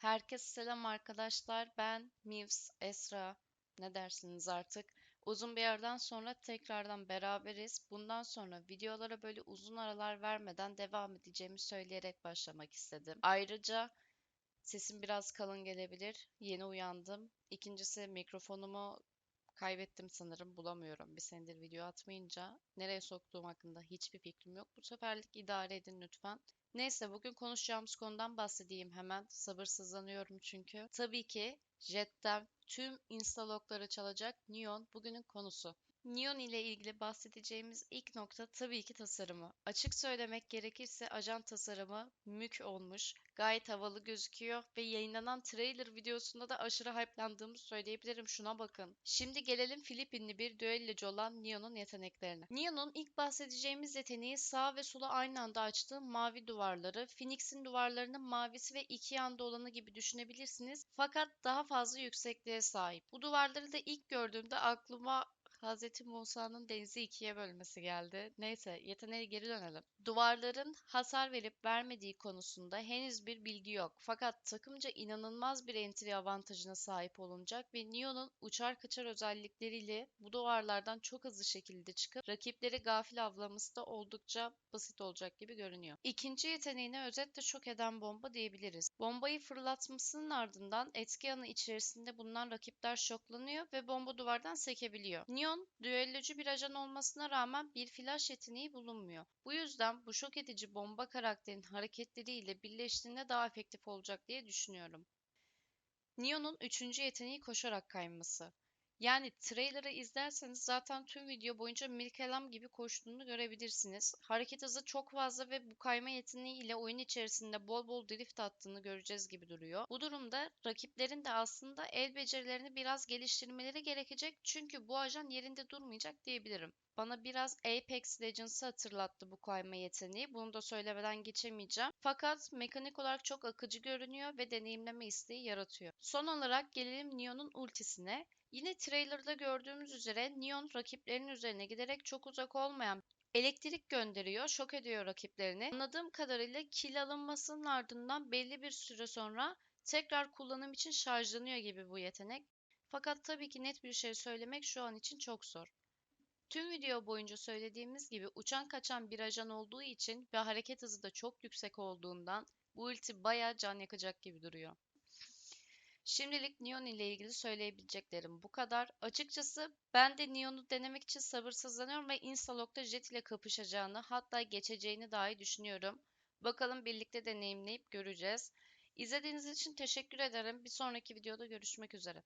Herkese selam arkadaşlar. Ben Mivs, Esra. Ne dersiniz artık? Uzun bir yerden sonra tekrardan beraberiz. Bundan sonra videolara böyle uzun aralar vermeden devam edeceğimi söyleyerek başlamak istedim. Ayrıca sesim biraz kalın gelebilir. Yeni uyandım. İkincisi mikrofonumu kaybettim sanırım. Bulamıyorum. Bir senedir video atmayınca. Nereye soktuğum hakkında hiçbir fikrim yok. Bu seferlik idare edin lütfen. Neyse bugün konuşacağımız konudan bahsedeyim hemen. Sabırsızlanıyorum çünkü. Tabii ki Jet'ten tüm instalogları çalacak Neon bugünün konusu. Neon ile ilgili bahsedeceğimiz ilk nokta tabii ki tasarımı. Açık söylemek gerekirse ajan tasarımı mük olmuş. Gayet havalı gözüküyor ve yayınlanan trailer videosunda da aşırı hype'landığımı söyleyebilirim. Şuna bakın. Şimdi gelelim Filipinli bir düellocu olan Neon'un yeteneklerine. Neon'un ilk bahsedeceğimiz yeteneği sağ ve sola aynı anda açtığı mavi duvarları. Phoenix'in duvarlarının mavisi ve iki yanda olanı gibi düşünebilirsiniz. Fakat daha fazla yüksekliğe sahip. Bu duvarları da ilk gördüğümde aklıma Hazreti Musa'nın denizi ikiye bölmesi geldi. Neyse yeteneğe geri dönelim. Duvarların hasar verip vermediği konusunda henüz bir bilgi yok. Fakat takımca inanılmaz bir entry avantajına sahip olunacak ve Neo'nun uçar kaçar özellikleriyle bu duvarlardan çok hızlı şekilde çıkıp rakipleri gafil avlaması da oldukça basit olacak gibi görünüyor. İkinci yeteneğine özetle şok eden bomba diyebiliriz. Bombayı fırlatmasının ardından etki alanı içerisinde bulunan rakipler şoklanıyor ve bomba duvardan sekebiliyor. Neon, düellocu bir ajan olmasına rağmen bir flash yeteneği bulunmuyor. Bu yüzden bu şok edici bomba karakterin hareketleriyle birleştiğinde daha efektif olacak diye düşünüyorum. Neon'un üçüncü yeteneği koşarak kayması. Yani trailer'ı izlerseniz zaten tüm video boyunca Mirkelam gibi koştuğunu görebilirsiniz. Hareket hızı çok fazla ve bu kayma yeteneği ile oyun içerisinde bol bol drift attığını göreceğiz gibi duruyor. Bu durumda rakiplerin de aslında el becerilerini biraz geliştirmeleri gerekecek çünkü bu ajan yerinde durmayacak diyebilirim. Bana biraz Apex Legends'ı hatırlattı bu kayma yeteneği. Bunu da söylemeden geçemeyeceğim. Fakat mekanik olarak çok akıcı görünüyor ve deneyimleme isteği yaratıyor. Son olarak gelelim Neon'un ultisine. Yine trailerda gördüğümüz üzere Neon rakiplerinin üzerine giderek çok uzak olmayan elektrik gönderiyor, şok ediyor rakiplerini. Anladığım kadarıyla kill alınmasının ardından belli bir süre sonra tekrar kullanım için şarjlanıyor gibi bu yetenek. Fakat tabii ki net bir şey söylemek şu an için çok zor. Tüm video boyunca söylediğimiz gibi uçan kaçan bir ajan olduğu için ve hareket hızı da çok yüksek olduğundan bu ulti bayağı can yakacak gibi duruyor. Şimdilik Neon ile ilgili söyleyebileceklerim bu kadar. Açıkçası ben de Neon'u denemek için sabırsızlanıyorum ve Instalog'da Jet ile kapışacağını hatta geçeceğini dahi düşünüyorum. Bakalım birlikte deneyimleyip göreceğiz. İzlediğiniz için teşekkür ederim. Bir sonraki videoda görüşmek üzere.